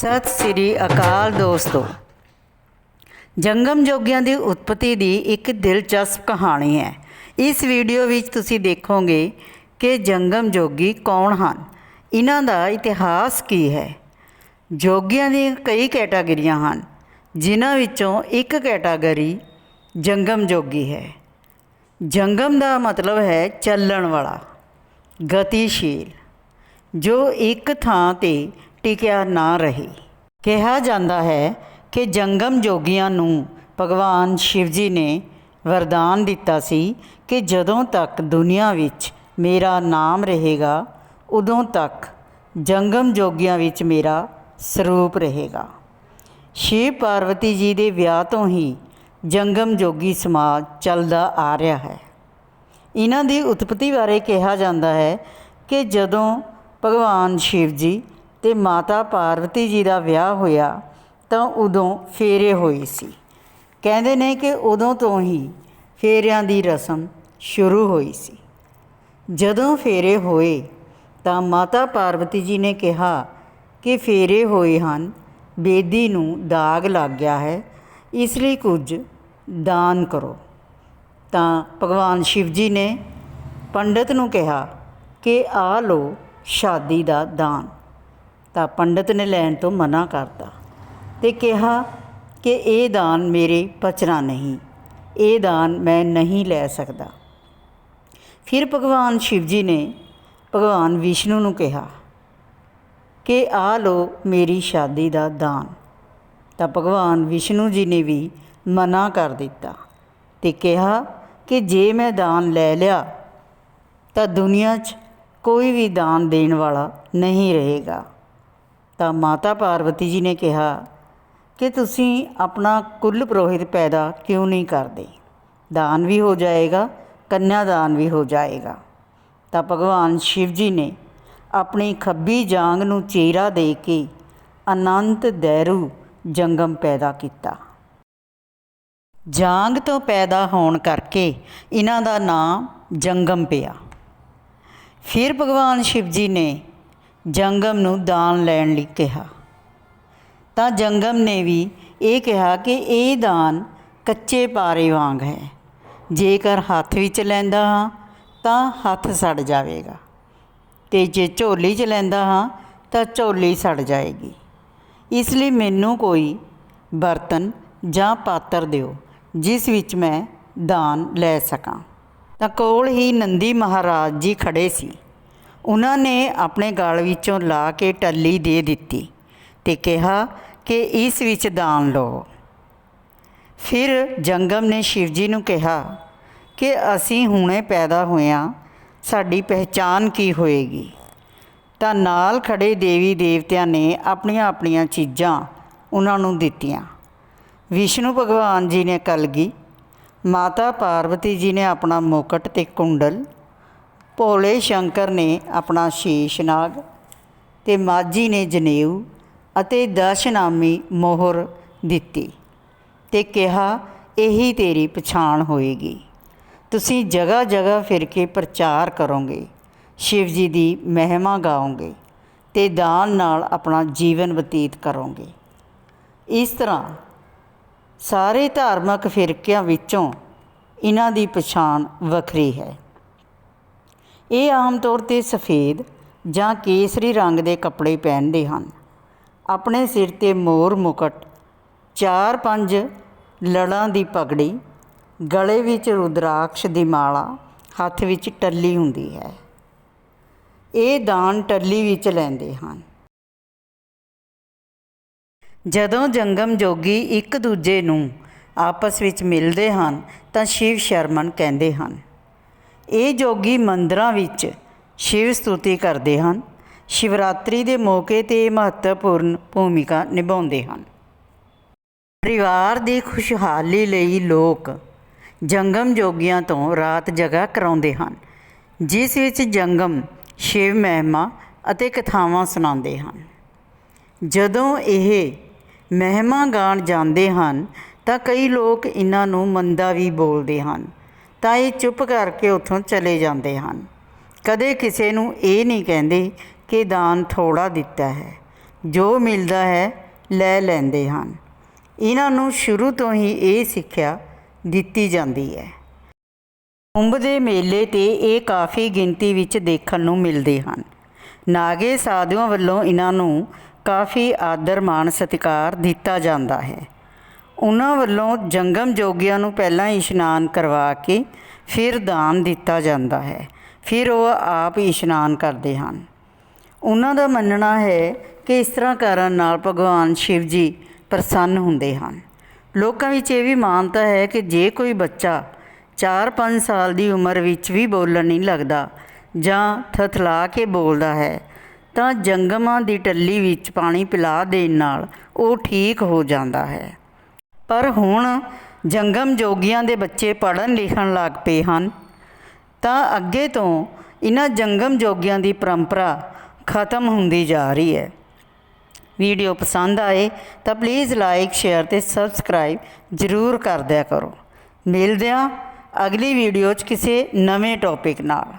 ਸਤਿ ਸ੍ਰੀ ਅਕਾਲ ਦੋਸਤੋ। ਜੰਗਮ ਜੋਗੀਆਂ ਦੀ ਉਤਪਤੀ ਦੀ ਇੱਕ ਦਿਲਚਸਪ ਕਹਾਣੀ ਹੈ। ਇਸ ਵੀਡੀਓ ਵਿੱਚ ਤੁਸੀਂ ਦੇਖੋਗੇ ਕਿ ਜੰਗਮ ਜੋਗੀ ਕੌਣ ਹਨ? ਇਹਨਾਂ ਦਾ ਇਤਿਹਾਸ ਕੀ ਹੈ? ਜੋਗੀਆਂ ਦੀਆਂ ਕਈ ਕੈਟਾਗਰੀਆਂ ਹਨ, ਜਿਨ੍ਹਾਂ ਵਿੱਚੋਂ ਇੱਕ ਕੈਟਾਗਰੀ ਜੰਗਮ ਜੋਗੀ ਹੈ। ਜੰਗਮ ਦਾ ਮਤਲਬ ਹੈ ਚੱਲਣ ਵਾਲਾ, ਗਤੀਸ਼ੀਲ, ਜੋ ਇੱਕ ਥਾਂ ਤੇ ਟਿਕਿਆ ਨਾ ਰਹੇ। ਕਿਹਾ ਜਾਂਦਾ ਹੈ ਕਿ ਜੰਗਮ ਜੋਗੀਆਂ ਨੂੰ ਭਗਵਾਨ ਸ਼ਿਵ ਜੀ ਨੇ ਵਰਦਾਨ ਦਿੱਤਾ ਸੀ ਕਿ ਜਦੋਂ ਤੱਕ ਦੁਨੀਆ ਵਿੱਚ ਮੇਰਾ ਨਾਮ ਰਹੇਗਾ, ਉਦੋਂ ਤੱਕ ਜੰਗਮ ਜੋਗੀਆਂ ਵਿੱਚ ਮੇਰਾ ਸਰੂਪ ਰਹੇਗਾ। ਸ਼ਿਵ ਪਾਰਵਤੀ ਜੀ ਦੇ ਵਿਆਹ ਤੋਂ ਹੀ ਜੰਗਮ ਜੋਗੀ ਸਮਾਜ ਚੱਲਦਾ ਆ ਰਿਹਾ ਹੈ। ਇਹਨਾਂ ਦੀ ਉਤਪਤੀ ਬਾਰੇ ਕਿਹਾ ਜਾਂਦਾ ਹੈ ਕਿ ਜਦੋਂ ਭਗਵਾਨ ਸ਼ਿਵ ਜੀ ਅਤੇ ਮਾਤਾ ਪਾਰਵਤੀ ਜੀ ਦਾ ਵਿਆਹ ਹੋਇਆ ਤਾਂ ਉਦੋਂ ਫੇਰੇ ਹੋਏ ਸੀ। ਕਹਿੰਦੇ ਨੇ ਕਿ ਉਦੋਂ ਤੋਂ ਹੀ ਫੇਰਿਆਂ ਦੀ ਰਸਮ ਸ਼ੁਰੂ ਹੋਈ ਸੀ। ਜਦੋਂ ਫੇਰੇ ਹੋਏ ਤਾਂ ਮਾਤਾ ਪਾਰਵਤੀ ਜੀ ਨੇ ਕਿਹਾ ਕਿ ਫੇਰੇ ਹੋਏ ਹਨ, ਬੇਦੀ ਨੂੰ ਦਾਗ ਲੱਗ ਗਿਆ ਹੈ, ਇਸ ਲਈ ਕੁਝ ਦਾਨ ਕਰੋ। ਤਾਂ ਭਗਵਾਨ ਸ਼ਿਵ ਜੀ ਨੇ ਪੰਡਤ ਨੂੰ ਕਿਹਾ ਕਿ ਆ ਲੋ ਸ਼ਾਦੀ ਦਾ ਦਾਨ। ਤਾਂ ਪੰਡਤ ਨੇ ਲੈਣ ਤੋਂ ਮਨਾ ਕਰਤਾ ਤੇ ਕਿਹਾ ਕਿ ਇਹ ਦਾਨ ਮੇਰੇ ਪਚਣਾ ਨਹੀਂ, ਇਹ ਦਾਨ ਮੈਂ ਨਹੀਂ ਲੈ ਸਕਦਾ। ਫਿਰ ਭਗਵਾਨ ਸ਼ਿਵ ਜੀ ਨੇ ਭਗਵਾਨ ਵਿਸ਼ਨੂੰ ਨੂੰ ਕਿਹਾ ਕਿ ਆ ਲੋ ਮੇਰੀ ਸ਼ਾਦੀ ਦਾ ਦਾਨ। ਤਾਂ ਭਗਵਾਨ ਵਿਸ਼ਨੂੰ ਜੀ ਨੇ ਵੀ ਮਨਾ ਕਰ ਦਿੱਤਾ ਤੇ ਕਿਹਾ ਕਿ ਜੇ ਮੈਂ ਦਾਨ ਲੈ ਲਿਆ ਤਾਂ ਦੁਨੀਆ 'ਚ ਕੋਈ ਵੀ ਦਾਨ ਦੇਣ ਵਾਲਾ ਨਹੀਂ ਰਹੇਗਾ। ਤਾਂ ਮਾਤਾ ਪਾਰਵਤੀ ਜੀ ਨੇ ਕਿਹਾ ਕਿ ਤੁਸੀਂ ਆਪਣਾ ਕੁੱਲ ਪ੍ਰੋਹਿਤ ਪੈਦਾ ਕਿਉਂ ਨਹੀਂ ਕਰਦੇ? ਦਾਨ ਵੀ ਹੋ ਜਾਏਗਾ ਕੰਨਿਆ ਦਾਨ ਵੀ ਹੋ ਜਾਏਗਾ। ਤਾਂ ਭਗਵਾਨ ਸ਼ਿਵ ਜੀ ਨੇ ਆਪਣੀ ਖੱਬੀ ਜਾਂਗ ਨੂੰ ਚੀਰਾ ਦੇ ਕੇ ਅਨੰਤ ਦੈਰੂ ਜੰਗਮ ਪੈਦਾ ਕੀਤਾ। ਜਾਂਗ ਤੋਂ ਪੈਦਾ ਹੋਣ ਕਰਕੇ ਇਹਨਾਂ ਦਾ ਨਾਮ ਜੰਗਮ ਪਿਆ। ਫਿਰ ਭਗਵਾਨ ਸ਼ਿਵ ਜੀ ਨੇ ਜੰਗਮ ਨੂੰ ਦਾਨ ਲੈਣ ਲਈ ਕਿਹਾ। ਤਾਂ ਜੰਗਮ ਨੇ ਵੀ ਇਹ ਕਿਹਾ ਕਿ ਇਹ ਦਾਨ ਕੱਚੇ ਪਾਰੇ ਵਾਂਗ ਹੈ। ਜੇਕਰ ਹੱਥ ਵਿੱਚ ਲੈਂਦਾ ਹਾਂ, ਤਾਂ ਹੱਥ ਸੜ ਜਾਵੇਗਾ। ਤੇ ਜੇ ਝੋਲੀ 'ਚ ਲੈਂਦਾ ਹਾਂ, ਤਾਂ ਝੋਲੀ ਸੜ ਜਾਏਗੀ। ਇਸ ਲਈ ਮੈਨੂੰ ਕੋਈ ਬਰਤਨ ਜਾਂ ਪਾਤਰ ਦਿਓ, ਜਿਸ ਵਿੱਚ ਮੈਂ ਦਾਨ ਲੈ ਸਕਾਂ। ਤਾਂ ਕੋਲ ਹੀ ਨੰਦੀ ਮਹਾਰਾਜ ਜੀ ਖੜੇ ਸੀ। ਉਹਨਾਂ ਨੇ ਆਪਣੇ ਗਲ ਵਿੱਚੋਂ ਲਾ ਕੇ ਟੱਲੀ ਦੇ ਦਿੱਤੀ ਤੇ ਕਿਹਾ ਕਿ ਇਸ ਵਿੱਚ ਦਾਨ ਲਓ। ਫਿਰ ਜੰਗਮ ਨੇ ਸ਼ਿਵਜੀ ਨੂੰ ਕਿਹਾ ਕਿ ਅਸੀਂ ਹੁਣੇ ਪੈਦਾ ਹੋਇਆ ਸਾਡੀ ਪਹਿਚਾਨ ਕੀ ਹੋਏਗੀ? ਤਾਂ ਨਾਲ ਖੜੇ ਦੇਵੀ ਦੇਵਤਿਆਂ ਨੇ ਆਪਣੀਆਂ ਆਪਣੀਆਂ ਚੀਜ਼ਾਂ ਉਹਨਾਂ ਨੂੰ ਦਿੱਤੀਆਂ। ਵਿਸ਼ਨੂੰ ਭਗਵਾਨ ਜੀ ਨੇ ਕਲਗੀ, ਮਾਤਾ ਪਾਰਵਤੀ ਜੀ ਨੇ ਆਪਣਾ ਮੁਕਟ ਤੇ ਕੁੰਡਲ ਭੋਲੇ ਸ਼ੰਕਰ ਨੇ ਆਪਣਾ ਸ਼ੀਸ਼ ਨਾਗ ਤੇ ਮਾਜੀ ਨੇ ਜਨੇਊ ਅਤੇ ਦਸ਼ਨਾਮੀ ਮੋਹਰ ਦਿੱਤੀ ਤੇ ਕਿਹਾ, ਇਹੀ ਤੇਰੀ ਪਛਾਣ ਹੋਏਗੀ। ਤੁਸੀਂ ਜਗ੍ਹਾ ਜਗ੍ਹਾ ਫਿਰ ਕੇ ਪ੍ਰਚਾਰ ਕਰੋਗੇ। ਸ਼ਿਵ ਜੀ ਦੀ ਮਹਿਮਾ ਗਾਓਗੇ ਤੇ ਦਾਨ ਨਾਲ ਆਪਣਾ ਜੀਵਨ ਬਤੀਤ ਕਰੋਗੇ। ਇਸ ਤਰ੍ਹਾਂ ਸਾਰੇ ਧਾਰਮਿਕ ਫਿਰਕਿਆਂ ਵਿੱਚੋਂ ਇਹਨਾਂ ਦੀ ਪਛਾਣ ਵੱਖਰੀ ਹੈ। ਇਹ ਆਮ ਤੌਰ ਤੇ ਸਫੇਦ ਜਾਂ ਕੇਸਰੀ ਰੰਗ ਦੇ ਕੱਪੜੇ ਪਹਿਨਦੇ ਹਨ। ਆਪਣੇ ਸਿਰ ਤੇ ਮੋਰ ਮੁਕਟ, ਚਾਰ ਪੰਜ ਲੜਾਂ ਦੀ ਪਗੜੀ, ਗਲੇ ਵਿੱਚ ਰੁਦਰਾਕਸ਼ ਦੀ ਮਾਲਾ, ਹੱਥ ਵਿੱਚ ਟੱਲੀ ਹੁੰਦੀ ਹੈ। ਇਹ ਦਾਨ ਟੱਲੀ ਵਿੱਚ ਲੈਂਦੇ ਹਨ। ਜਦੋਂ ਜੰਗਮ ਜੋਗੀ ਇੱਕ ਦੂਜੇ ਨੂੰ ਆਪਸ ਵਿੱਚ ਮਿਲਦੇ ਹਨ, ਤਾਂ ਸ਼ਿਵ ਸ਼ਰਮਨ ਕਹਿੰਦੇ ਹਨ ਇਹ ਜੋਗੀ ਮੰਦਰਾਂ ਵਿੱਚ ਸ਼ਿਵ ਸਤੁਤੀ ਕਰਦੇ ਹਨ। ਸ਼ਿਵਰਾਤਰੀ ਦੇ ਮੌਕੇ ਤੇ ਮਹੱਤਵਪੂਰਨ ਭੂਮਿਕਾ ਨਿਭਾਉਂਦੇ ਹਨ। ਪਰਿਵਾਰ ਦੀ ਖੁਸ਼ਹਾਲੀ ਲਈ ਲੋਕ ਜੰਗਮ ਜੋਗੀਆਂ ਤੋਂ ਰਾਤ ਜਗ੍ਹਾ ਕਰਾਉਂਦੇ ਹਨ, ਜਿਸ ਵਿੱਚ ਜੰਗਮ, ਸ਼ਿਵ ਮਹਿਮਾ ਅਤੇ ਕਥਾਵਾਂ ਸੁਣਾਉਂਦੇ ਹਨ। ਜਦੋਂ ਇਹ ਮਹਿਮਾ ਗਾਣ ਜਾਂਦੇ ਹਨ, ਤਾਂ ਕਈ ਲੋਕ ਇਹਨਾਂ ਨੂੰ ਮੰਦਾ ਵੀ ਬੋਲਦੇ ਹਨ। ਤਾਂ ਇਹ ਚੁੱਪ ਕਰਕੇ ਉੱਥੋਂ ਚਲੇ ਜਾਂਦੇ ਹਨ। ਕਦੇ ਕਿਸੇ ਨੂੰ ਇਹ ਨਹੀਂ ਕਹਿੰਦੇ ਕਿ ਦਾਨ ਥੋੜਾ ਦਿੱਤਾ ਹੈ। ਜੋ ਮਿਲਦਾ ਹੈ, ਲੈ ਲੈਂਦੇ ਹਨ। ਇਹਨਾਂ ਨੂੰ ਸ਼ੁਰੂ ਤੋਂ ਹੀ ਇਹ ਸਿੱਖਿਆ ਦਿੱਤੀ ਜਾਂਦੀ ਹੈ। ਕੁੰਭ ਦੇ ਮੇਲੇ ਤੇ ਇਹ ਕਾਫੀ ਗਿਣਤੀ ਵਿੱਚ ਦੇਖਣ ਨੂੰ ਮਿਲਦੇ ਹਨ। ਨਾਗੇ ਸਾਧੂਆਂ ਵੱਲੋਂ ਇਹਨਾਂ ਨੂੰ ਕਾਫੀ ਆਦਰ ਮਾਣ ਸਤਿਕਾਰ ਦਿੱਤਾ ਜਾਂਦਾ ਹੈ। ਉਹਨਾਂ ਵੱਲੋਂ ਜੰਗਮ ਜੋਗੀਆਂ ਨੂੰ ਪਹਿਲਾਂ ਇਸ਼ਨਾਨ ਕਰਵਾ ਕੇ ਫਿਰ ਦਾਨ ਦਿੱਤਾ ਜਾਂਦਾ ਹੈ। ਫਿਰ ਉਹ ਆਪ ਇਸ਼ਨਾਨ ਕਰਦੇ ਹਨ। ਉਹਨਾਂ ਦਾ ਮੰਨਣਾ ਹੈ ਕਿ ਇਸ ਤਰ੍ਹਾਂ ਕਰਨ ਨਾਲ ਭਗਵਾਨ ਸ਼ਿਵ ਜੀ ਪ੍ਰਸੰਨ ਹੁੰਦੇ ਹਨ। ਲੋਕਾਂ ਵਿੱਚ ਇਹ ਵੀ ਮਾਨਤਾ ਹੈ ਕਿ ਜੇ ਕੋਈ ਬੱਚਾ 4-5 ਸਾਲ ਦੀ ਉਮਰ ਵਿੱਚ ਵੀ ਬੋਲਣ ਨਹੀਂ ਲੱਗਦਾ ਜਾਂ ਥਥਲਾ ਕੇ ਬੋਲਦਾ ਹੈ, ਤਾਂ ਜੰਗਮਾਂ ਦੀ ਟੱਲੀ ਵਿੱਚ ਪਾਣੀ ਪਿਲਾ ਦੇਣ ਨਾਲ ਉਹ ਠੀਕ ਹੋ ਜਾਂਦਾ ਹੈ। ਪਰ ਹੁਣ ਜੰਗਮ ਜੋਗੀਆਂ ਦੇ ਬੱਚੇ ਪੜ੍ਹਨ ਲਿਖਣ ਲੱਗ ਪਏ ਹਨ। ਤਾਂ ਅੱਗੇ ਤੋਂ ਇਹਨਾਂ ਜੰਗਮ ਜੋਗੀਆਂ ਦੀ ਪਰੰਪਰਾ ਖਤਮ ਹੁੰਦੀ ਜਾ ਰਹੀ ਹੈ। ਵੀਡੀਓ ਪਸੰਦ ਆਏ ਤਾਂ ਪਲੀਜ਼ ਲਾਈਕ, ਸ਼ੇਅਰ ਤੇ ਸਬਸਕ੍ਰਾਈਬ ਜ਼ਰੂਰ ਕਰ ਦਿਆ ਕਰੋ। ਮਿਲਦੇ ਹਾਂ ਅਗਲੀ ਵੀਡੀਓ 'ਚ ਕਿਸੇ ਨਵੇਂ ਟੌਪਿਕ ਨਾਲ।